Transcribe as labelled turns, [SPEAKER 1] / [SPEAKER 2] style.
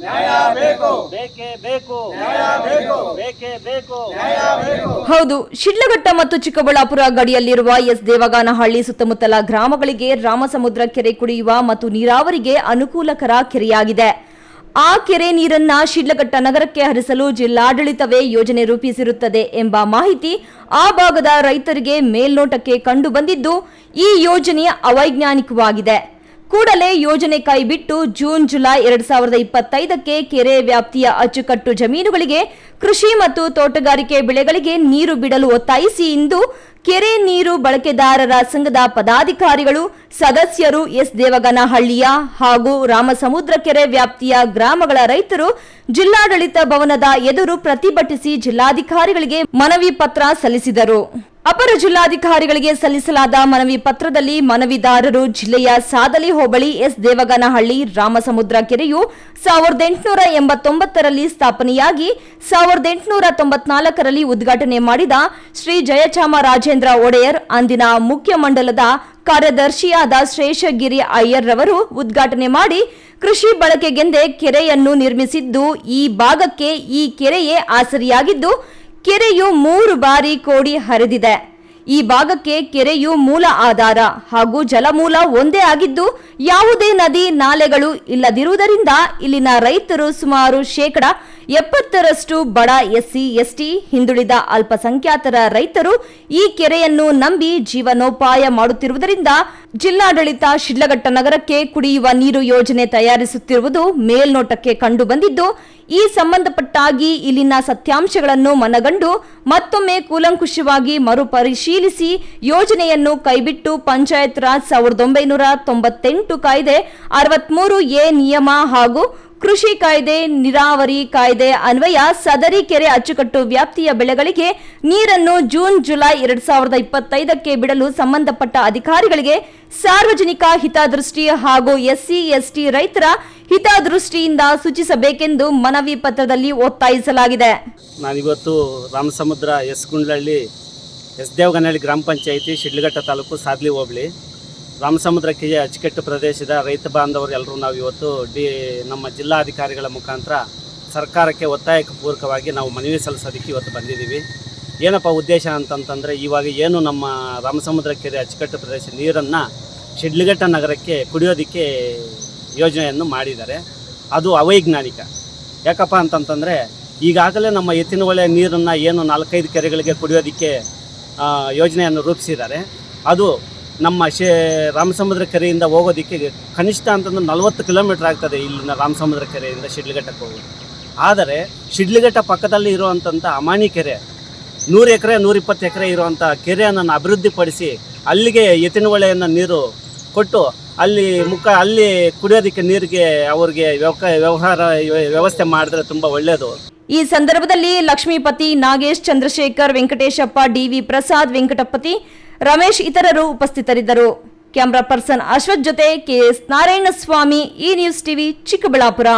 [SPEAKER 1] ಬೇಕೇ. ಬೇಕು ಬೇಕೇ. ಬೇಕು.
[SPEAKER 2] ಹೌದು ಶಿಡ್ಲಘಟ್ಟ ಮತ್ತು ಚಿಕ್ಕಬಳ್ಳಾಪುರ ಗಡಿಯಲ್ಲಿರುವ ಎಸ್ ದೇವಗಾನಹಳ್ಳಿ ಸುತ್ತಮುತ್ತಲ ಗ್ರಾಮಗಳಿಗೆ ರಾಮಸಮುದ್ರ ಕೆರೆ ಕುಡಿಯುವ ಮತ್ತು ನೀರಾವರಿಗೆ ಅನುಕೂಲಕರ ಕೆರೆಯಾಗಿದೆ. ಆ ಕೆರೆ ನೀರನ್ನ ಶಿಡ್ಲಘಟ್ಟ ನಗರಕ್ಕೆ ಹರಿಸಲು ಜಿಲ್ಲಾಡಳಿತವೇ ಯೋಜನೆ ರೂಪಿಸಿರುತ್ತದೆ ಎಂಬ ಮಾಹಿತಿ ಆ ಭಾಗದ ರೈತರಿಗೆ ಮೇಲ್ನೋಟಕ್ಕೆ ಕಂಡು ಬಂದಿದ್ದು ಈ ಯೋಜನೆ ಅವೈಜ್ಞಾನಿಕವಾಗಿದೆ. ಕೂಡಲೇ ಯೋಜನೆ ಕೈಬಿಟ್ಟು ಜೂನ್, ಜುಲೈ ಎರಡ್ ಸಾವಿರದ ಇಪ್ಪತ್ತೈದಕ್ಕೆ ಕೆರೆ ವ್ಯಾಪ್ತಿಯ ಅಚ್ಚುಕಟ್ಟು ಜಮೀನುಗಳಿಗೆ ಕೃಷಿ ಮತ್ತು ತೋಟಗಾರಿಕೆ ಬೆಳೆಗಳಿಗೆ ನೀರು ಬಿಡಲು ಒತ್ತಾಯಿಸಿ ಇಂದು ಕೆರೆ ನೀರು ಬಳಕೆದಾರರ ಸಂಘದ ಪದಾಧಿಕಾರಿಗಳು, ಸದಸ್ಯರು ಎಸ್. ದೇವಗನಹಳ್ಳಿಯ ಹಾಗೂ ರಾಮಸಮುದ್ರ ಕೆರೆ ವ್ಯಾಪ್ತಿಯ ಗ್ರಾಮಗಳ ರೈತರು, ಜಿಲ್ಲಾಡಳಿತ ಭವನದ ಎದುರು ಪ್ರತಿಭಟಿಸಿ ಜಿಲ್ಲಾಧಿಕಾರಿಗಳಿಗೆ ಮನವಿ ಪತ್ರ ಸಲ್ಲಿಸಿದರು. ಅಪರ ಜಿಲ್ಲಾಧಿಕಾರಿಗಳಿಗೆ ಸಲ್ಲಿಸಲಾದ ಮನವಿ ಪತ್ರದಲ್ಲಿ ಮನವಿದಾರರು ಜಿಲ್ಲೆಯ ಸಾದಲಿ ಹೋಬಳಿ ಎಸ್ ದೇವಗನಹಳ್ಳಿ, ರಾಮಸಮುದ್ರ ಕೆರೆಯು ಸಾವಿರದ ಎಂಟುನೂರ ಎಂಬತ್ತೊಂಬತ್ತರಲ್ಲಿ ಸ್ಥಾಪನೆಯಾಗಿ ಸಾವಿರದ ಎಂಟುನೂರ ತೊಂಬತ್ನಾಲ್ಕರಲ್ಲಿ ಉದ್ಘಾಟನೆ ಮಾಡಿದ ಶ್ರೀ ಜಯಚಾಮರಾಜೇಂದ್ರ ಒಡೆಯರ್, ಅಂದಿನ ಮುಖ್ಯಮಂಡಲದ ಕಾರ್ಯದರ್ಶಿಯಾದ ಶೇಷಗಿರಿ ಅಯ್ಯರ್ ರವರು ಉದ್ಘಾಟನೆ ಮಾಡಿ ಕೃಷಿ ಬಳಕೆಗೆಂದೇ ಕೆರೆಯನ್ನು ನಿರ್ಮಿಸಿದ್ದು, ಈ ಭಾಗಕ್ಕೆ ಈ ಕೆರೆಯೇ ಆಸರಿಯಾಗಿದ್ದು, ಕೆರೆಯು ಮೂರು ಬಾರಿ ಕೋಡಿ ಹರಿದಿದೆ. ಈ ಭಾಗಕ್ಕೆ ಕೆರೆಯು ಮೂಲ ಆಧಾರ ಹಾಗೂ ಜಲಮೂಲ ಒಂದೇ ಆಗಿದ್ದು, ಯಾವುದೇ ನದಿ, ನಾಲೆಗಳು ಇಲ್ಲದಿರುವುದರಿಂದ ಇಲ್ಲಿನ ರೈತರು ಸುಮಾರು ಶೇಕಡ ಎಪ್ಪತ್ತರಷ್ಟು ಬಡ ಎಸ್ಸಿ, ಎಸ್ಟಿ, ಹಿಂದುಳಿದ ಅಲ್ಪಸಂಖ್ಯಾತರ ರೈತರು ಈ ಕೆರೆಯನ್ನು ನಂಬಿ ಜೀವನೋಪಾಯ ಮಾಡುತ್ತಿರುವುದರಿಂದ ಜಿಲ್ಲಾಡಳಿತ ಶಿಡ್ಲಘಟ್ಟ ನಗರಕ್ಕೆ ಕುಡಿಯುವ ನೀರು ಯೋಜನೆ ತಯಾರಿಸುತ್ತಿರುವುದು ಮೇಲ್ನೋಟಕ್ಕೆ ಕಂಡು ಬಂದಿದ್ದು ಈ ಸಂಬಂಧಪಟ್ಟಾಗಿ ಇಲ್ಲಿನ ಸತ್ಯಾಂಶಗಳನ್ನು ಮನಗಂಡು ಮತ್ತೊಮ್ಮೆ ಕೂಲಂಕುಷವಾಗಿ ಮರುಪರಿಶೀಲಿಸಿ ಯೋಜನೆಯನ್ನು ಕೈಬಿಟ್ಟು ಪಂಚಾಯತ್ ರಾಜ್ ಸಾವಿರದ ಒಂಬೈನೂರ ತೊಂಬತ್ತೆಂಟು ಕಾಯ್ದೆ, ಅರವತ್ಮೂರು ಎ ನಿಯಮ ಹಾಗೂ ಕೃಷಿ ಕಾಯ್ದೆ, ನೀರಾವರಿ ಕಾಯ್ದೆ ಅನ್ವಯ ಸದರಿ ಕೆರೆ ಅಚ್ಚುಕಟ್ಟು ವ್ಯಾಪ್ತಿಯ ಬೆಳೆಗಳಿಗೆ ನೀರನ್ನು ಜೂನ್, ಜುಲೈ ಎರಡ್ ಸಾವಿರದ ಇಪ್ಪತ್ತೈದಕ್ಕೆ ಬಿಡಲು ಸಂಬಂಧಪಟ್ಟ ಅಧಿಕಾರಿಗಳಿಗೆ ಸಾರ್ವಜನಿಕ ಹಿತದೃಷ್ಟಿ ಹಾಗೂ ಎಸ್ಸಿ, ಎಸ್ಟಿ ರೈತರ ಹಿತದೃಷ್ಟಿಯಿಂದ ಸೂಚಿಸಬೇಕೆಂದು ಮನವಿ ಪತ್ರದಲ್ಲಿ ಒತ್ತಾಯಿಸಲಾಗಿದೆ.
[SPEAKER 1] ನಾನಿವತ್ತು ರಾಮಸಮುದ್ರ ಎಸ್ ಗುಂಡ್ಲಹಳ್ಳಿ ಎಸ್ ದೇವಗನಹಳ್ಳಿ ಗ್ರಾಮ ಪಂಚಾಯಿತಿ ಶಿಡ್ಲಘಟ್ಟ ತಾಲೂಕು ಸಾದ್ಲಿ ಹೋಬಳಿ. ರಾಮಸಮುದ್ರಕ್ಕೆ ಅಚ್ಚುಕಟ್ಟು ಪ್ರದೇಶದ ರೈತ ಬಾಂಧವರು ಎಲ್ಲರೂ ನಾವು ಇವತ್ತು ಡಿ ನಮ್ಮ ಜಿಲ್ಲಾಧಿಕಾರಿಗಳ ಮುಖಾಂತರ ಸರ್ಕಾರಕ್ಕೆ ಒತ್ತಾಯಕ್ಕೆ ಪೂರಕವಾಗಿ ನಾವು ಮನವಿ ಸಲ್ಲಿಸೋದಕ್ಕೆ ಇವತ್ತು ಬಂದಿದ್ದೀವಿ. ಏನಪ್ಪ ಉದ್ದೇಶ ಅಂತಂತಂದರೆ ಇವಾಗ ಏನು ನಮ್ಮ ರಾಮಸಮುದ್ರ ಕೆರೆ ಅಚ್ಚುಕಟ್ಟು ಪ್ರದೇಶ ನೀರನ್ನು ಶಿಡ್ಲಘಟ್ಟ ನಗರಕ್ಕೆ ಕುಡಿಯೋದಕ್ಕೆ ಯೋಜನೆಯನ್ನು ಮಾಡಿದ್ದಾರೆ. ಅದು ಅವೈಜ್ಞಾನಿಕ. ಯಾಕಪ್ಪ ಅಂತಂತಂದರೆ ಈಗಾಗಲೇ ನಮ್ಮ ಎತ್ತಿನ ಹೊಳೆ ನೀರನ್ನು ಏನು ನಾಲ್ಕೈದು ಕೆರೆಗಳಿಗೆ ಕುಡಿಯೋದಕ್ಕೆ ಯೋಜನೆಯನ್ನು ರೂಪಿಸಿದ್ದಾರೆ. ಅದು ನಮ್ಮ ಶೇ ರಾಮಸಮುದ್ರ ಕೆರೆಯಿಂದ ಹೋಗೋದಕ್ಕೆ ಕನಿಷ್ಠ ಅಂತಂದ್ರೆ ನಲವತ್ತು ಕಿಲೋಮೀಟ್ರ್ ಆಗ್ತದೆ ಇಲ್ಲಿನ ರಾಮಸಮುದ್ರ ಕೆರೆಯಿಂದ ಶಿಡ್ಲಘಟ್ಟಕ್ಕೆ ಹೋಗೋದು. ಆದರೆ ಶಿಡ್ಲಘಟ್ಟ ಪಕ್ಕದಲ್ಲಿ ಇರುವಂಥ ಅಮಾನಿ ಕೆರೆ, ನೂರು ಎಕರೆ, ನೂರಿಪ್ಪತ್ತು ಎಕರೆ ಇರುವಂಥ ಕೆರೆಯನ್ನು ಅಭಿವೃದ್ಧಿಪಡಿಸಿ ಅಲ್ಲಿಗೆ ಎತ್ತಿನ ಹೊಳೆಯನ್ನು ನೀರು ಕೊಟ್ಟು ಅಲ್ಲಿ ಮುಖ, ಅಲ್ಲಿ ಕುಡಿಯೋದಕ್ಕೆ ನೀರಿಗೆ ಅವ್ರಿಗೆ ವ್ಯವಹಾರ ವ್ಯವಸ್ಥೆ ಮಾಡಿದ್ರೆ ತುಂಬ ಒಳ್ಳೆಯದು.
[SPEAKER 2] ಈ ಸಂದರ್ಭದಲ್ಲಿ ಲಕ್ಷ್ಮೀಪತಿ ನಾಗೇಶ್, ಚಂದ್ರಶೇಖರ್ ವೆಂಕಟೇಶಪ್ಪ ಡಿವಿ ಪ್ರಸಾದ್ ವೆಂಕಟಪತಿ ರಮೇಶ್ ಇತರರು ಉಪಸ್ಥಿತರಿದ್ದರು. ಕ್ಯಾಮರಾ ಪರ್ಸನ್ ಅಶ್ವಥ್ ಜೊತೆ ಕೆಎಸ್ ನಾರಾಯಣಸ್ವಾಮಿ ಈ ನ್ಯೂಸ್ ಟಿವಿ ಚಿಕ್ಕಬಳ್ಳಾಪುರ.